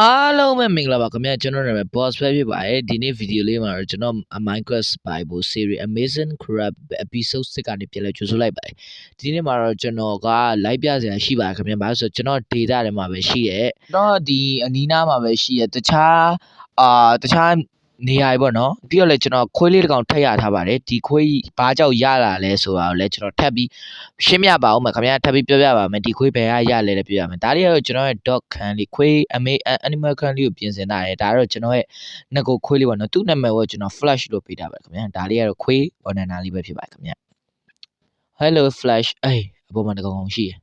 အားလုံးပဲမင်္ဂလာပါခင်ဗျာကျွန်တော်နာမည် boss ပဲဖြစ်ပါတယ်ဒီနေ့ဗီဒီယိုလေးမှာတော့ကျွန်တော် Minecraft Bible Series Amazing Crab episode 6ကနေပြန်လဲကြိုဆိုလိုက်ပါတယ်ဒီနေ့မှာတော့ကျွန်တော်က live ပြစရာရှိပါတယ်ခင်ဗျာဘာလို့ဆိုတော့ကျွန်တော် data ထဲမှာပဲရှိရဲတော့ဒီအနီးနားမှာပဲရှိရဲတခြားအာတခြား နေရာကြီးပေါ့နော်ပြီးတော့လည်းကျွန်တော်ခွေးလေးတစ်ကောင်ထပ်ရထားပါတယ်ဒီခွေးဘာကြောင့်ရလာလဲဆိုတာကိုလည်းကျွန်တော်ထပ်ပြီးရှင်းပြပါဦးမယ်ခင်ဗျာထပ်ပြီးပြောပြပါမယ်ဒီခွေးဘယ်ကရလဲလည်းပြောပြမယ်ဒါလေးကတော့ကျွန်တော်ရဲ့ dog ခန်းလေးခွေး animal ခန်းလေးကိုပြင်ဆင်တာရယ်ဒါကတော့ကျွန်တော်ရဲ့ငကိုခွေးလေးပေါ့နော်သူ့နာမည်ကိုကျွန်တော် flash လို့ပေးထားပါတယ်ခင်ဗျာဒါလေးကတော့ခွေး banana လေးပဲဖြစ်ပါတယ်ခင်ဗျာ hello flash အေးအပေါ်မှာတကောင်ကောင်ရှိရယ်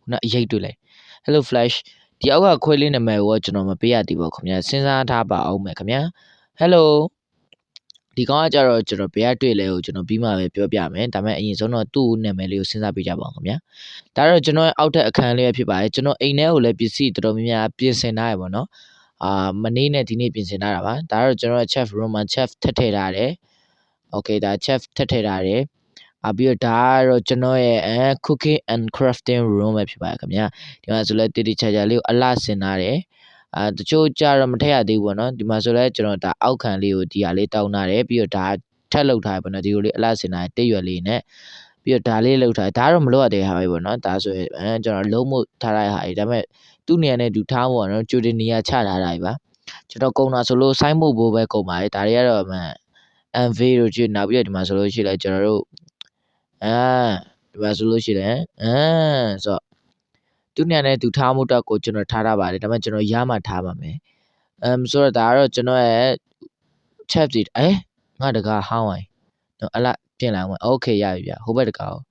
ခုနအရိတ်တွေ့လိုက် hello flash ဒီအောက်ကခွေးလေးနာမည်ကိုကျွန်တော်မပေးရသေးပါဘူးခင်ဗျာစဉ်းစားထားပါအောင်မယ်ခင်ဗျာ hello ဒီကောင်ကကြတော့ကျွန်တော်ဘယ်ကတွေ့လဲကိုကျွန်တော်ပြီးမှပဲပြောပြမယ်ဒါပေမဲ့အရင်ဆုံးတော့သူ့နာမည်လေးကိုစဉ်းစားပေးကြပါအောင်ခင်ဗျာဒါတော့ကျွန်တော်ရဲ့အောက်ထပ်အခန်းလေးပဲဖြစ်ပါတယ်ကျွန်တော်အိမ်ထဲကိုလည်းပစ္စည်းတော်တော်များများပြင်ဆင်ထားရပါတော့အာမနေ့နဲ့ဒီနေ့ပြင်ဆင်ထားတာပါဒါတော့ကျွန်တော်ရဲ့ chef room မှာ chef ထပ်ထည့်ထားတယ် okay ဒါ chef ထပ်ထည့်ထားတယ်အပြီးတော့ဒါကတော့ကျွန်တော်ရဲ့အဲ cooking and crafting room ပဲဖြစ်ပါတယ်ခင်ဗျာဒီမှာဆိုလဲတိတိကျကျလေးကိုအလှဆင်ထားတယ် အာတချို့ကြတော့မထည့်ရသေးဘူးပေါ့နော်ဒီမှာဆိုလဲကျွန်တော်ဒါအောက်ခံလေးကိုဒီဟာလေးတောင်းထားတယ်ပြီးတော့ဒါထက်လောက်ထားရပေါ့နော်ဒီလိုလေးအလှဆင်ထားတယ်တိတ်ရွယ်လေးနဲ့ပြီးတော့ဒါလေးလောက်ထားတယ်ဒါတော့မလို့ရသေးဟာပဲပေါ့နော်ဒါဆိုရင်အဲကျွန်တော်လုံးမထားရတဲ့ဟာကြီးဒါပေမဲ့သူ့နေရာနဲ့သူထားဖို့ပေါ့နော်ကြိုတင်နေရာချထားတာကြီးပါကျွန်တော်ကုံတာဆိုလို့ဆိုင်းဖို့ဘိုးပဲကုံပါတယ်ဒါတွေကတော့မှ MV တို့ကြည့်နောက်ပြီးတော့ဒီမှာဆိုလို့ရှိလဲကျွန်တော်တို့အာဒီမှာဆိုလို့ရှိလဲအာဆိုတော့ သူညနဲ့သူထားမှုတော့ကိုကျွန်တော်ထားထားပါတယ်ဒါပေမဲ့ကျွန်တော်ရမှထားပါမယ်အမ်ဆိုတော့ဒါကတော့ကျွန်တော်ရဲ့ chat ဒီအဲငါတကားဟောင်းဝိုင်းနော်အလားပြင်လာအောင်โอเคရပြီဗျဟိုဘက်တကားကို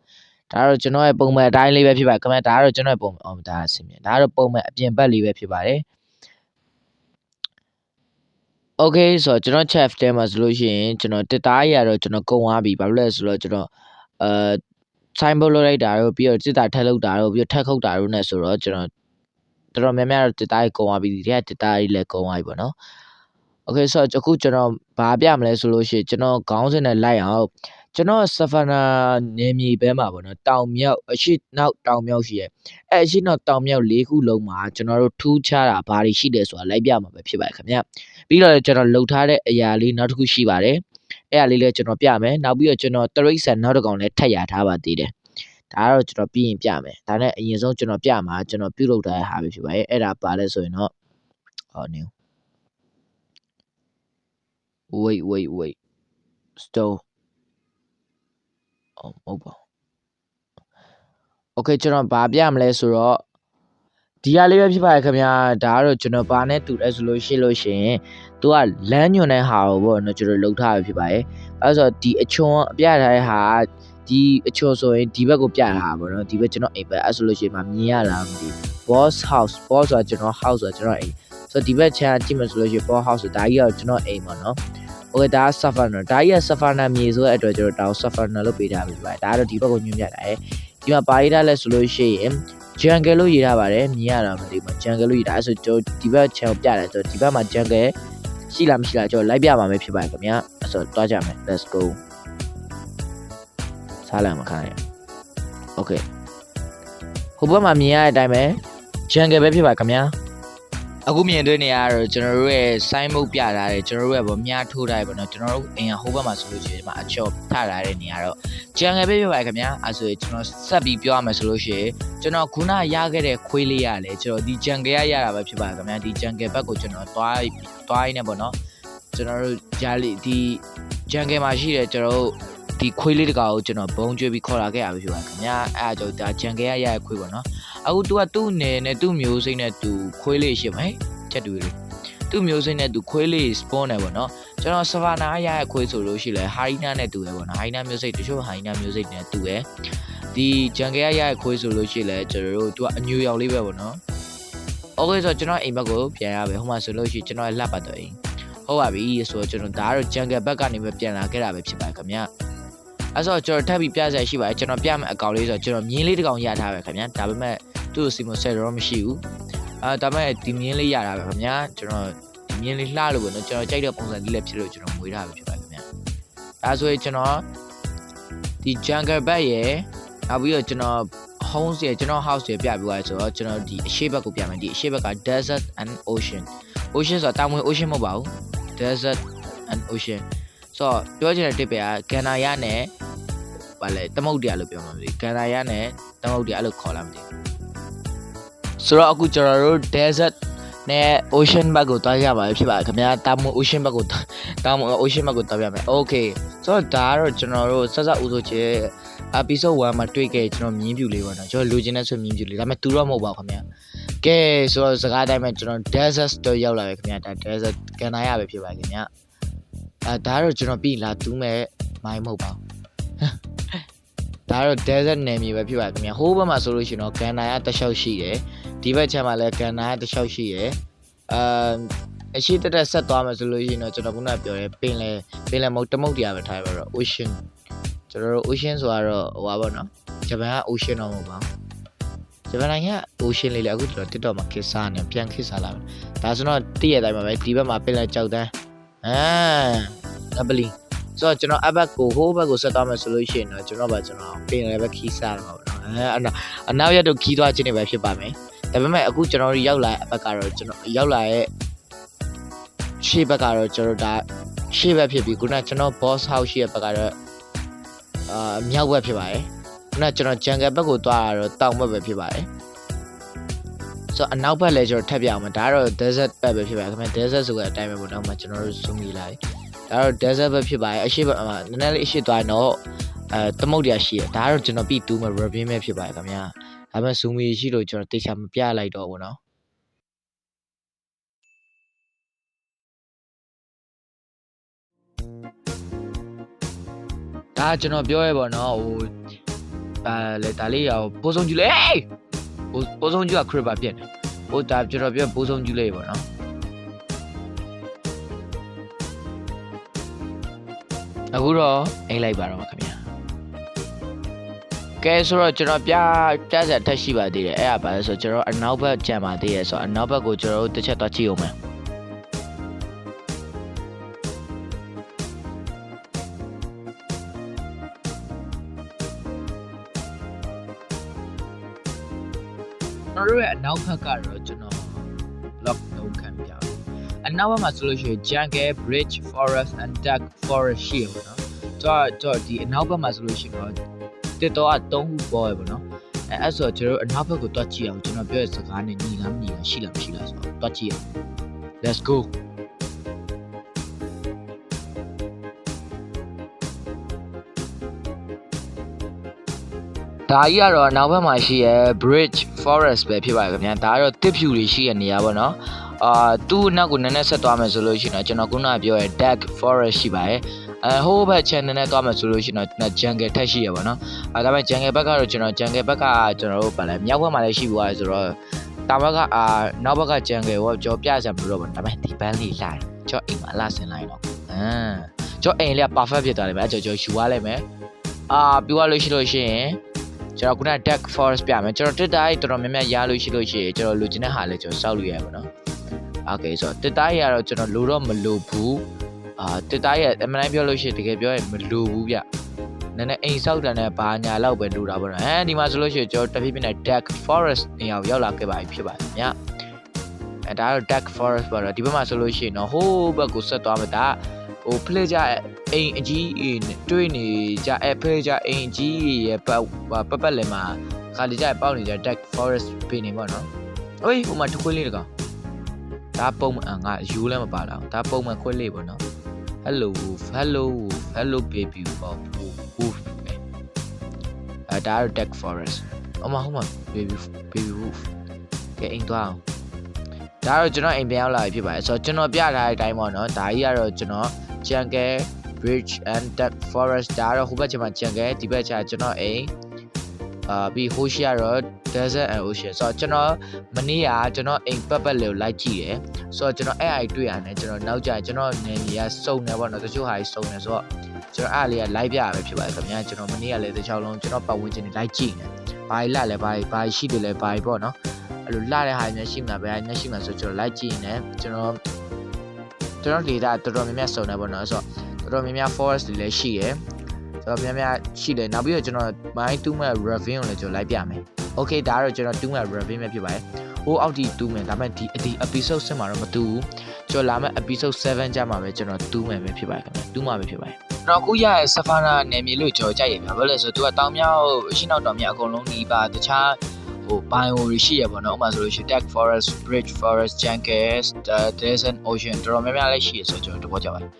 ဒါကတော့ကျွန်တော်ရဲ့ပုံမှန်အတိုင်းလေးပဲဖြစ်ပါတယ်ခင်ဗျဒါကတော့ကျွန်တော်ရဲ့ပုံအော်ဒါအဆင်ပြေဒါကတော့ပုံမှန်အပြင်ဘက်လေးပဲဖြစ်ပါတယ် Okay ဆိုတော့ကျွန်တော် chef တဲမှာဆိုလို့ရှိရင်ကျွန်တော်တစ်သားကြီးကတော့ကျွန်တော်ကုံသွားပြီဘာလို့လဲဆိုတော့ကျွန်တော်အဲ ဆိုင်ဘုတ်လုပ်လိုက်တာတော့ပြီးတော့စစ်တာထက်လုပ်တာတော့ပြီးတော့ထက်ခုတ်တာတော့ ਨੇ ဆိုတော့ကျွန်တော်တော်တော်များများတော့တစ်သားကြီးကုံသွားပြီဒီထက်တစ်သားကြီးလည်းကုံသွားပြီပေါ့နော် Okay ဆိုတော့အခုကျွန်တော်ဘာပြမလဲဆိုလို့ရှိရင်ကျွန်တော်ခေါင်းစဉ်နဲ့လိုက်အောင်ကျွန်တော်ဆဖနာနေမြေဘဲမှာပေါ့နော်တောင်မြောက်အရှိနောက်တောင်မြောက်ရှိရဲ့အဲအရှိနောက်တောင်မြောက်၄ခုလုံးမှာကျွန်တော်တို့ထူးခြားတာဘာတွေရှိတယ်ဆိုတာလိုက်ပြမှာပဲဖြစ်ပါတယ်ခင်ဗျပြီးတော့ကျွန်တော်လှုပ်ထားတဲ့အရာလေးနောက်တစ်ခုရှိပါတယ် အဲ့အရာလေးလည်းကျွန်တော်ပြမယ်နောက်ပြီးတော့ကျွန်တော်တရိတ်ဆန်နောက်တစ်ကောင်လည်းထပ်ရထားပါသေးတယ်ဒါကတော့ကျွန်တော်ပြီးရင်ပြမယ်ဒါနဲ့အရင်ဆုံးကျွန်တော်ပြမှာကျွန်တော်ပြုတ်လုပ်ထားတဲ့ဟာပဲဖြစ်ပါတယ်အဲ့ဒါပါလဲဆိုရင်တော့ဟောနေ wait wait wait still အော်မဟုတ်ပါဘူး Okay ကျွန်တော်ဗာပြမလဲဆိုတော့ ဒီဟာလေးပဲဖြစ်ပါတယ်ခင်ဗျာဒါကတော့ကျွန်တော်ဗာနဲ့တူတယ်ဆိုလို့ရှိလို့ရှိရင်သူကလမ်းညွန်တဲ့ဟာကိုပေါ့နော်ကျွန်တော်လှုပ်ထားရဖြစ်ပါတယ်အဲဆိုတော့ဒီအချွန်အပြထားတဲ့ဟာဒီအချွန်ဆိုရင်ဒီဘက်ကိုပြထားတာပေါ့နော်ဒီဘက်ကျွန်တော်အိမ်ဘက်အဲဆိုလို့ရှိရင်မမြင်ရလားမသိဘူး boss house boss ဆိုတာကျွန်တော် house ဆိုတာကျွန်တော်အိမ်ဆိုတော့ဒီဘက်ချမ်းကြည့်မယ်ဆိုလို့ရှိရင် boss house ဆိုတာဒါကြီးကတော့ကျွန်တော်အိမ်ပေါ့နော် Okay ဒါက Savannah ဒါကြီးက Savannah မြေဆိုတဲ့အတွက်ကျွန်တော်ဒါကို Savannah လို့ပေးထားပြီပါတယ်ဒါကတော့ဒီဘက်ကိုညွှန်ပြတာရယ်ဒီမှာပါရေးထားလဲဆိုလို့ရှိရင် jungle လို့ရေးထားပါတယ်မြင်ရတာမသိဘူး jungle လို့ရေးထားအဲဆိုကျွန်တော်ဒီဘက် channel ပြတယ်ဆိုတော့ဒီဘက်မှာ jungle ရှိလားမရှိလားကျွန်တော်လိုက်ပြပါမယ်ဖြစ်ပါတယ်ခင်ဗျာအဲဆိုတွားကြမယ် let's go စားလိုက်မှာခိုင်းရ Okay ဟိုဘက်မှာမြင်ရတဲ့အတိုင်းပဲ jungle ပဲဖြစ်ပါခင်ဗျာအခုမြင်တွေ့နေရတော့ကျွန်တော်တို့ရဲ့ sign မုတ်ပြထားတယ်ကျွန်တော်တို့ရဲ့ဗောမြားထိုးထားတယ်ဗောနော်ကျွန်တော်တို့အင်ဟိုဘက်မှာဆိုလို့ရှိရင်ဒီမှာအချော့ထထားတဲ့နေရာတော့ဂျန်ငယ်ပဲပြပါခင်ဗျာအဲဆိုရင်ကျွန်တော်ဆက်ပြီးပြောရမယ်ဆိုလို့ရှိရင် ကျွန်တော်ခုနရခဲ့တဲ့ခွေးလေးရလေကျွန်တော်ဒီဂျန်ငယ်ရရတာပဲဖြစ်ပါခင်ဗျာဒီဂျန်ငယ်ဘက်ကိုကျွန်တော်တွားတွားရင်းနဲ့ပေါ့နော်ကျွန်တော်တို့ဂျာလီဒီဂျန်ငယ်မှာရှိတဲ့ကျွန်တော်တို့ဒီခွေးလေးတကောင်ကိုကျွန်တော်ဘုံကျွေးပြီးခေါ်လာခဲ့ရပြီဖြစ်ပါခင်ဗျာအဲအကြောင့်ဒါဂျန်ငယ်ရရတဲ့ခွေးပေါ့နော်အခု तू ကသူ့နယ်နဲ့သူ့မျိုးစိမ့်နဲ့သူခွေးလေးရှိမယ်ချက်တူလေးသူ့မျိုးစိမ့်နဲ့သူခွေးလေး spawn နေပေါ့နော်ကျွန်တော်ဆဗာနာရရဲ့ခွေးဆိုလို့ရှိလဲဟာရီနာနဲ့တူရပေါ့နော်ဟာရီနာမျိုးစိတ်တချို့ဟာရီနာမျိုးစိတ်နဲ့တူရ ဒီဂျန်ကရရရဲ့ခွေးဆိုလို့ရှိရင်လည်းကျွန်တော်တို့သူကအညူရောင်လေးပဲပေါ့နော်။ Okay ဆိုတော့ကျွန်တော်အိမ်ဘက်ကိုပြန်ရပဲဟိုမှာဆိုလို့ရှိရင်ကျွန်တော်လှပတ်တော့အိမ်ဟုတ်ပါပြီဆိုတော့ကျွန်တော်ဒါကတော့ဂျန်ကယ်ဘက်ကနေပဲပြန်လာခဲ့တာပဲဖြစ်ပါခင်ဗျအဲ့ဆိုကျွန်တော်ထပ်ပြီးပြဆက်ရှိပါတယ်ကျွန်တော်ပြမယ့်အကောင်လေးဆိုတော့ကျွန်တော်မြင်းလေးတစ်ကောင်ရထားပဲခင်ဗျဒါပေမဲ့သူ့ကိုစီမဆက်တော့မရှိဘူးအဲဒါပေမဲ့ဒီမြင်းလေးရတာပဲခင်ဗျကျွန်တော်ဒီမြင်းလေးလှလို့ပေါ့နော်ကျွန်တော်ကြိုက်တဲ့ပုံစံလေးလည်းဖြစ်လို့ကျွန်တော်မွေးထားပဲဖြစ်ပါခင်ဗျဒါဆိုရင်ကျွန်တော်ဒီဂျန်ကယ်ဘက်ရဲ့ နောက်ပြီးတော့ကျွန်တော် homes ရယ်ကျွန်တော် house ရယ်ပြပြသွားဆိုတော့ကျွန်တော်ဒီအရှိဘက်ကိုပြမယ်ဒီအရှိဘက်က desert and ocean ocean ဆိုတာတောင်ဝင် ocean မဟုတ်ပါဘူး desert and ocean ဆိုတော့ပြောချင်တဲ့ tip ကကန်နာရနဲ့ဗာလေသမုတ်တရားလို့ပြောမှာမသိကန်နာရနဲ့သမုတ်တရားအဲ့လိုခေါ်လာမသိဆိုတော့အခုကျွန်တော်တို့ desert နဲ့ ocean ဘက်ကိုတွားရပါဖြစ်ပါခင်ဗျာတောင်ဝင် ocean ဘက်ကိုတောင်ဝင် ocean ဘက်ကိုတွားပြမယ် okay ဆိုတော့ဒါကတော့ကျွန်တော်တို့ဆက်ဆက်ဦးဆိုချေ episode 1မှာတွေ့ခဲ့ကျွန်တော်မြင်းပြူလေးပေါ့နော်ကျွန်တော်လူချင်းတဲ့ဆိုမြင်းပြူလေးဒါပေမဲ့တူတော့မဟုတ်ပါဘူးခင်ဗျာကဲဆိုတော့စကားတိုင်းမှာကျွန်တော် desert တော့ရောက်လာပြီခင်ဗျာဒါ desert ကန်နာရပဲဖြစ်ပါခင်ဗျာအဲဒါကတော့ကျွန်တော်ပြီးလာတူးမဲ့မိုင်းမဟုတ်ပါဘူးဒါကတော့ desert နယ်မြေပဲဖြစ်ပါခင်ဗျာဟိုးဘက်မှာဆိုလို့ရှိရင်တော့ကန်နာရတစ်လျှောက်ရှိတယ်ဒီဘက်ခြမ်းမှာလည်းကန်နာရတစ်လျှောက်ရှိတယ်အာအရှိတက်တက်ဆက်သွားမယ်ဆိုလို့ရှိရင်တော့ကျွန်တော်ခုနကပြောရဲပင်လေပင်လေမဟုတ်တမုတ်တရားပဲထားရပါတော့ ocean ကျွန်တော်တို့ ocean ဆိုတော့ဟိုပါပေါ့နော်ဂျပန်က ocean တော့မဟုတ်ပါဘူးဂျပန်နိုင်ငံက ocean လေးလေအခုကျွန်တော် TikTok မှာခေတ်စားနေပြန်ခေတ်စားလာတယ်ဒါဆိုတော့တည့်ရတိုင်းမှာပဲဒီဘက်မှာပင်လေကြောက်တန်းအာနဘလီဆိုတော့ကျွန်တော်အဘက်ကိုဟိုးဘက်ကိုဆက်သွားမယ်ဆိုလို့ရှိရင်တော့ကျွန်တော်ပါကျွန်တော်ပင်လေပဲခီးစားတယ်မှာပေါ့နော်အဲအနောက်အနောက်ရက်တော့ခီးသွားခြင်းတွေပဲဖြစ်ပါမယ်ဒါပေမဲ့အခုကျွန်တော်တို့ရောက်လာတဲ့အဘက်ကတော့ကျွန်တော်ရောက်လာရဲ့ရှေ့ဘက်ကတော့ကျွန်တော်ဒါရှေ့ဘက်ဖြစ်ပြီးခုနကကျွန်တော် boss house ရှိရဲ့ဘက်ကတော့ အာမြောက်ဘက်ဖြစ်ပါတယ်ခုနကကျွန်တော် jungle ဘက်ကိုသွားတာတော့တောင်ဘက်ပဲဖြစ်ပါတယ်ဆိုတော့အနောက်ဘက်လည်းကျွန်တော်ထပ်ပြအောင်မယ်ဒါကတော့ desert ဘက်ပဲဖြစ်ပါတယ်ခင်ဗျ desert ဆိုတဲ့အတိုင်းပဲပေါ့နော်မှကျွန်တော်တို့ zoom ကြည့်လိုက်ဒါတော့ desert ဘက်ဖြစ်ပါတယ်အရှိဘက်မှာနည်းနည်းလေးအရှိသွားရင်တော့အဲသမုတ်တရားရှိတယ်ဒါကတော့ကျွန်တော်ပြီးတူးမယ် review ပဲဖြစ်ပါတယ်ခင်ဗျာဒါပေမဲ့ zoom ကြီးရှိလို့ကျွန်တော်တေချာမပြလိုက်တော့ဘူးเนาะ ဒါကျွန်တော်ပြောရဲပေါ့နော်ဟိုဒါလေဒါလေးရောပိုးဆုံးကျူလေပိုးပိုးဆုံးကျူကခရစ်ပါပြက်တယ်ဟိုဒါကျွန်တော်ပြောပိုးဆုံးကျူလေးပေါ့နော်အခုတော့အိမ်လိုက်ပါတော့မှာခင်ဗျာကဲဆိုတော့ကျွန်တော်ပြပြဆက်ထက်ရှိပါသေးတယ်အဲ့ဒါပါလဲဆိုတော့ကျွန်တော်အနောက်ဘက်ကြံပါသေးတယ်ဆိုတော့အနောက်ဘက်ကိုကျွန်တော်တို့တစ်ချက်သွားကြည့်အောင်မယ် တော်တို့ရဲ့အနောက်ဘက်ကတော့ကျွန်တော် lock လုပ်ခံပြပါအနောက်ဘက်မှာဆိုလို့ရှိရင် jungle bridge forest and dark forest ရှိရပါတော့တော့တော့ဒီအနောက်ဘက်မှာဆိုလို့ရှိရင်တော့တစ်တော့အသုံးခုပေါ်ရပါတော့အဲအဲ့ဆိုတော့ကျွန်တော်တို့အနောက်ဘက်ကိုတွားကြည့်အောင်ကျွန်တော်ပြောတဲ့စကားနဲ့ညီလားမညီလားရှိလားမရှိလားဆိုတော့တွားကြည့်အောင် let's go ဒါကြီးကတော့နောက်ဘက်မှာရှိရဲ bridge forest ပဲဖြစ်ပါတယ်ခင်ဗျာဒါကတော့တစ်ဖြူတွေရှိရနေရပါတော့အာသူ့နောက်ကိုနည်းနည်းဆက်သွားမယ်ဆိုလို့ရှိရင်တော့ကျွန်တော်ခုနကပြောရဲ dark forest ရှိပါတယ်အဲဟိုးဘက် channel နဲ့သွားမယ်ဆိုလို့ရှိရင်တော့ jungle ထက်ရှိရပါတော့အဲဒါပေမဲ့ jungle ဘက်ကတော့ကျွန်တော် jungle ဘက်ကကျွန်တော်တို့ဗာလဲမြောက်ဘက်မှာလည်းရှိသွားတယ်ဆိုတော့တာဘက်ကအာနောက်ဘက်က jungle ကိုကြောပြစံမလို့တော့ပါဒါပေမဲ့ဒီပန်းလေးလိုက်ကြောအိမ်မှာလာဆင်လိုက်တော့အမ်ကြောအိမ်လေးက perfect ဖြစ်သွားတယ်ဗျအဲကြောကြောယူသွားလိုက်မယ်အာပြီးသွားလို့ရှိလို့ရှိရင် ကျွန်တော်ခုန deck forest ပြမယ်ကျွန်တော် Twitter ကြီးတော်တော်များများရလို့ရှိလို့ရှိရင်ကျွန်တော်လိုချင်တဲ့ဟာလေးကျွန်တော်စောက်လို့ရပါတော့။ Okay ဆိုတော့ Twitter ကြီးကတော့ကျွန်တော်လိုတော့မလိုဘူး။အာ Twitter ကြီးအမှန်တမ်းပြောလို့ရှိရင်တကယ်ပြောရင်မလိုဘူးဗျ။နည်းနည်းအိမ်ဆောက်တယ်နဲ့ဘာညာလောက်ပဲလိုတာပေါ့နော်။အဲဒီမှာဆိုလို့ရှိရင်ကျွန်တော်တဖြည်းဖြည်းနဲ့ deck forest နေရာကိုရောက်လာခဲ့ပါပြီဖြစ်ပါတယ်ဗျ။အဲဒါကတော့ deck forest ပေါ့နော်ဒီဘက်မှာဆိုလို့ရှိရင်တော့ဟိုးဘက်ကိုဆက်သွားမှာဒါ ဟို play ကြအိမ်အကြီးတွေ့နေကြအဲ play ကြအိမ်အကြီးရဲ့ပတ်ပတ်ပတ်လည်းမှာခါလီကြပေါက်နေကြ deck forest ပင်နေပေါ့နော်။အေးဟိုမှာတခွေးလေးတကောင်ဒါပုံမှန်ငါယူလည်းမပါတော့ဒါပုံမှန်ခွေးလေးပေါ့နော်။ Hello wolf hello wolf hello baby wolf wolf အဲဒါကတော့ deck forest အမဟုတ်မှာ baby baby wolf ကဲအိမ်သွားအောင်ဒါတော့ကျွန်တော်အိမ်ပြန်ရောက်လာပြီဖြစ်ပါတယ်ဆိုတော့ကျွန်တော်ပြထားတဲ့အတိုင်းပေါ့နော်ဒါကြီးကတော့ကျွန်တော် jungle bridge and dark forest ဒါတော့ဟိုဘက်ကျမှ jungle ဒီဘက်ကျကျွန်တော်အိမ်အာပြီးဟိုရှိကတော့ desert and ocean ဆိုတော့ကျွန်တော်မနေ့ကကျွန်တော်အိမ်ပတ်ပတ်လေးကိုလိုက်ကြည့်ရယ်ဆိုတော့ကျွန်တော်အဲ့အိုင်တွေ့ရတယ်ကျွန်တော်နောက်ကျကျွန်တော်နေနေရစုံနေပေါ့နော်တချို့ဟာကြီးစုံနေဆိုတော့ကျွန်တော်အဲ့လေးက live ပြရပဲဖြစ်ပါတယ်ခင်ဗျာကျွန်တော်မနေ့ကလည်းတစ်ချောင်းလုံးကျွန်တော်ပတ်ဝန်းကျင်နေလိုက်ကြည့်နေဘာကြီးလာလဲဘာကြီးဘာကြီးရှိတယ်လဲဘာကြီးပေါ့နော်အဲ့လိုလာတဲ့ဟာများရှိမှာပဲအများရှိမှာဆိုကျွန်တော်လိုက်ကြည့်နေကျွန်တော် ကျွန်တော် data တော်တော်များများစုံနေပေါ့နော်ဆိုတော့တော်တော်များများ forest တွေလည်းရှိရယ်တော်များများရှိတယ်နောက်ပြီးတော့ကျွန်တော် my 2 map ravine ကိုလည်းကျွန်တော်လိုက်ပြမယ် okay ဒါကတော့ကျွန်တော်2 map ravine ပဲဖြစ်ပါတယ်ဟိုအောက်ဒီ2 map ဒါပေမဲ့ဒီဒီ episode 7မှာတော့မတူဘူးကျွန်တော်လာမယ့် episode 7ကျမှပဲကျွန်တော်2 map ပဲဖြစ်ပါတယ်ခင်ဗျ2 map ပဲဖြစ်ပါတယ်တော့အခုရရဲ့ Safana နယ်မြေလို့ကျွန်တော်ကြိုက်ရပြဘာလို့လဲဆိုတော့သူကတောင်မြောက်အရှင်းနောက်တောင်မြောက်အကုန်လုံးနီးပါတခြား ဟို binary ရှိရပေါ့နော်ဥပမာဆိုလို့ရှိရင် tech forest bridge forest jungles desert ocean တော်တော်များများလည်းရှိရဆိုတော့ကျွန်တော်သဘောကျပါတယ်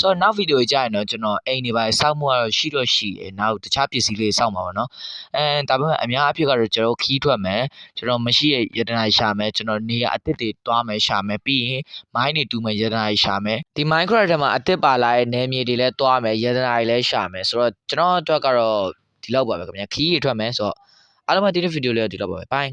ဆိုတော့နောက်ဗီဒီယိုကြရင်တော့ကျွန်တော်အိမ်နေပါစောက်မှုကတော့ရှိတော့ရှိတယ်နောက်တခြားပစ္စည်းလေးစောက်မှာပါနော်အဲဒါပေမဲ့အများအပြည့်ကတော့ကျွန်တော်ခီးထွက်မယ်ကျွန်တော်မရှိရယတနာရှာမယ်ကျွန်တော်နေရာအသစ်တွေတွားမယ်ရှာမယ်ပြီးရင်မိုင်းတွေတူးမယ်ယတနာရှာမယ်ဒီ Minecraft ထဲမှာအသစ်ပါလာတဲ့နယ်မြေတွေလည်းတွားမယ်ယတနာတွေလည်းရှာမယ်ဆိုတော့ကျွန်တော်အတွက်ကတော့ဒီလောက်ပါပဲခင်ဗျာခီးရထွက်မယ်ဆိုတော့ အားလုံးပဲဒီဗီဒီယိုလေးကိုဒီလောက်ပါပဲ bye